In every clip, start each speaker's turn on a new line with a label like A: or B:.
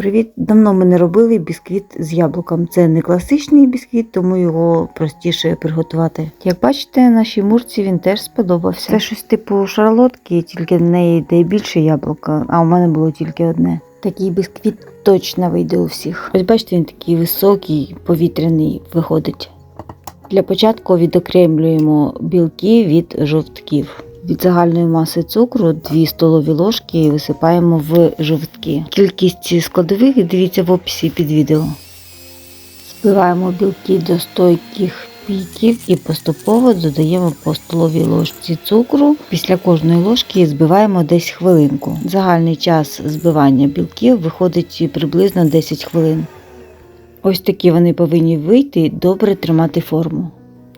A: Привіт! Давно ми не робили бісквіт з яблуком. Це не класичний бісквіт, тому його простіше приготувати. Як бачите, нашій мурці він теж сподобався. Це щось типу шарлотки, тільки в неї йде більше яблука, а у мене було тільки одне. Такий бісквіт точно вийде у всіх. Ось бачите, він такий високий, повітряний виходить. Для початку відокремлюємо білки від жовтків. Від загальної маси цукру 2 столові ложки висипаємо в жовтки. Кількість складових дивіться в описі під відео. Збиваємо білки до стойких піків і поступово додаємо по столовій ложці цукру. Після кожної ложки збиваємо десь хвилинку. Загальний час збивання білків виходить приблизно 10 хвилин. Ось такі вони повинні вийти, добре тримати форму.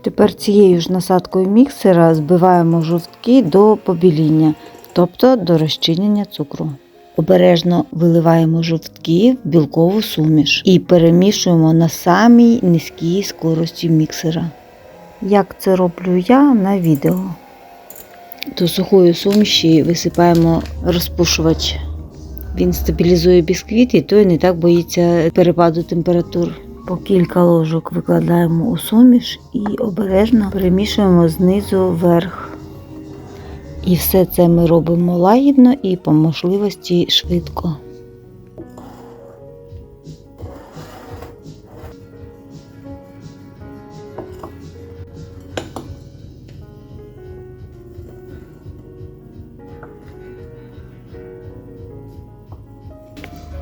A: Тепер цією ж насадкою міксера збиваємо жовтки до побіління, тобто до розчинення цукру. Обережно виливаємо жовтки в білкову суміш і перемішуємо на самій низькій скорості міксера. Як це роблю я на відео. До сухої суміші висипаємо розпушувач. Він стабілізує бісквіт і той не так боїться перепаду температур. По кілька ложок викладаємо у суміш і обережно перемішуємо знизу вверх. І все це ми робимо лагідно і по можливості швидко.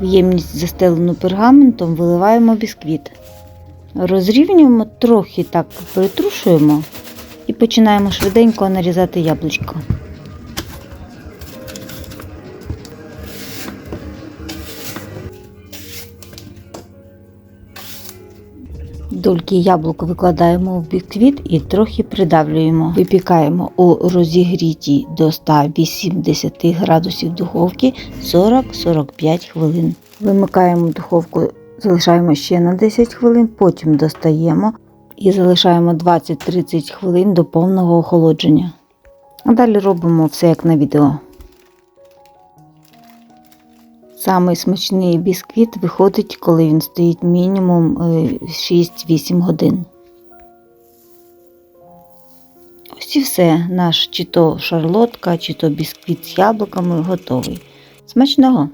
A: В ємність, застелену пергаментом, виливаємо бісквіт. Розрівнюємо, трохи так притрушуємо і починаємо швиденько нарізати яблучко. Дольки яблук викладаємо в бісквіт і трохи придавлюємо. Випікаємо у розігрітій до 180 градусів духовки 40-45 хвилин. Вимикаємо духовку, залишаємо ще на 10 хвилин, потім достаємо і залишаємо 20-30 хвилин до повного охолодження. А далі робимо все як на відео. Самий смачний бісквіт виходить, коли він стоїть мінімум е, 6-8 годин. Ось і все. Наш чи то шарлотка, чи то бісквіт з яблуками готовий. Смачного!